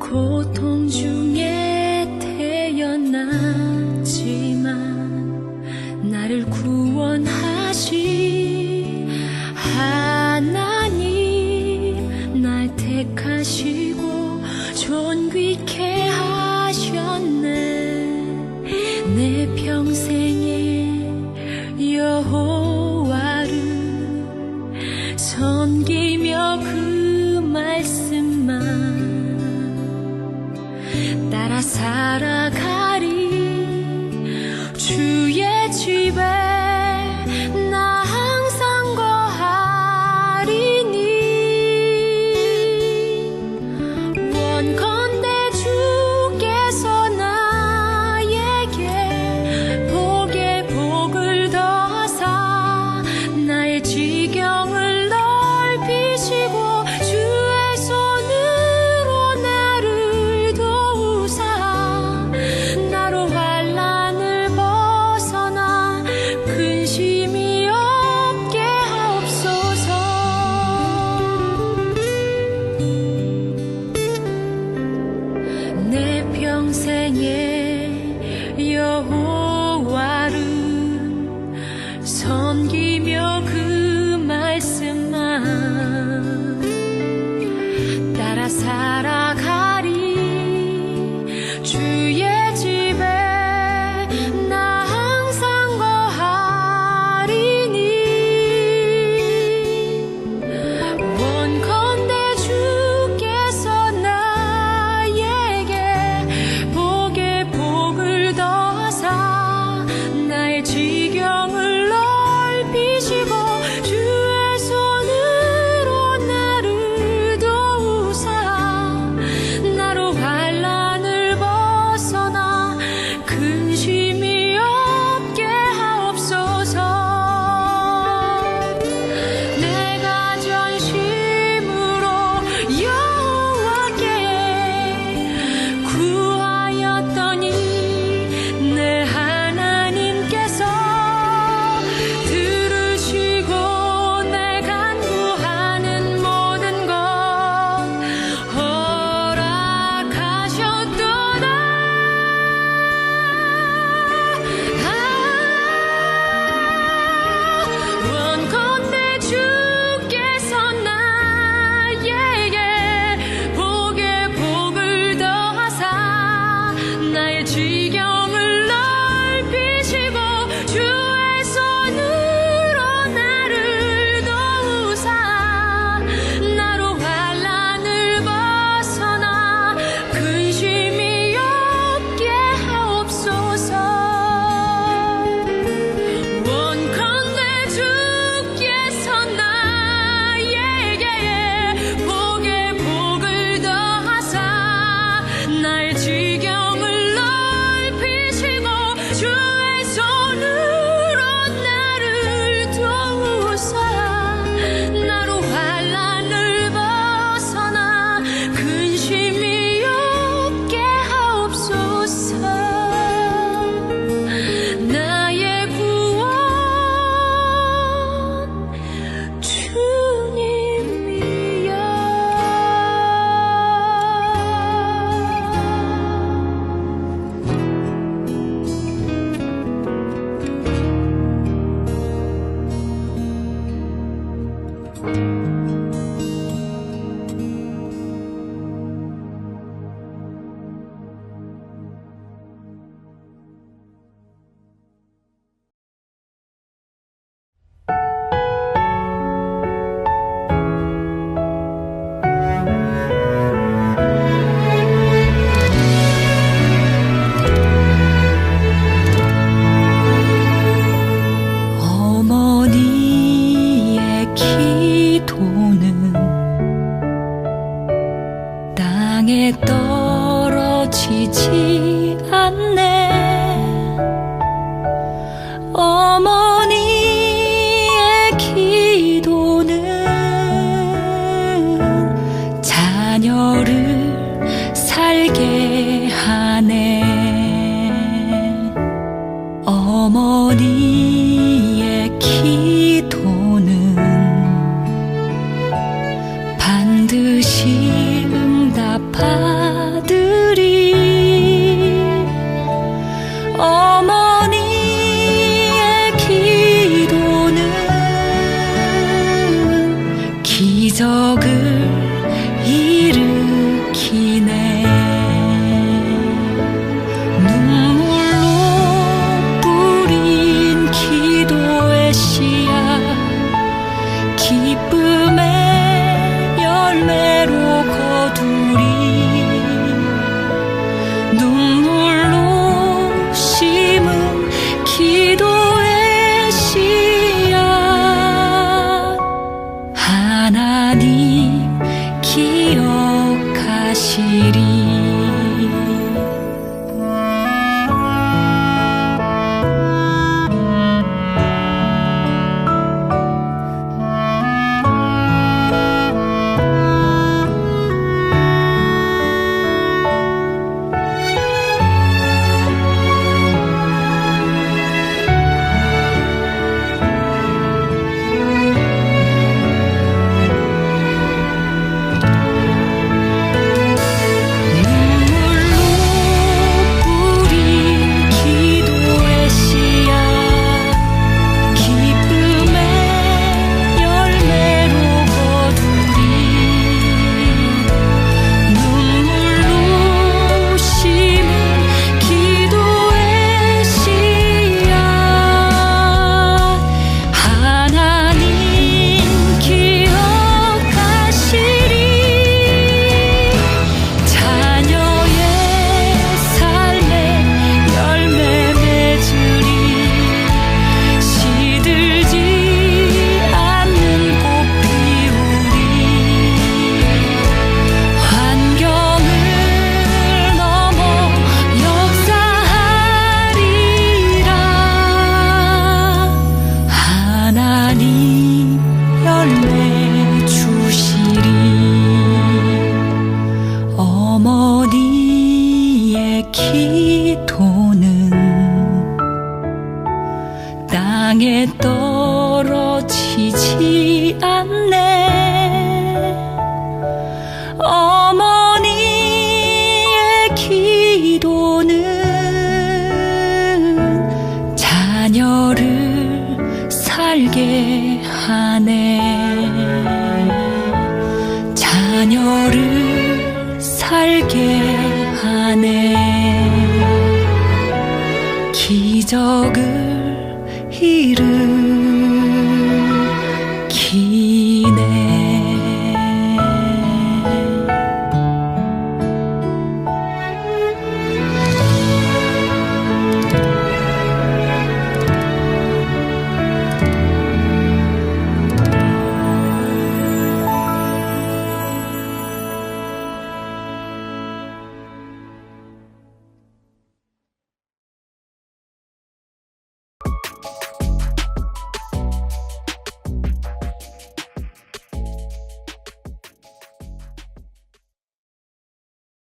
고통 중에 태어났지만 나를 구원하신 하나님 날 택하시고 존귀케 하셨네. 살아가리. 주의 집에 떨어지지. 기적을 일으키네. You. 보이지 않네. 어머니의 기도는 자녀를 살게 하네. 자녀를 살게 하네. 기적을 이루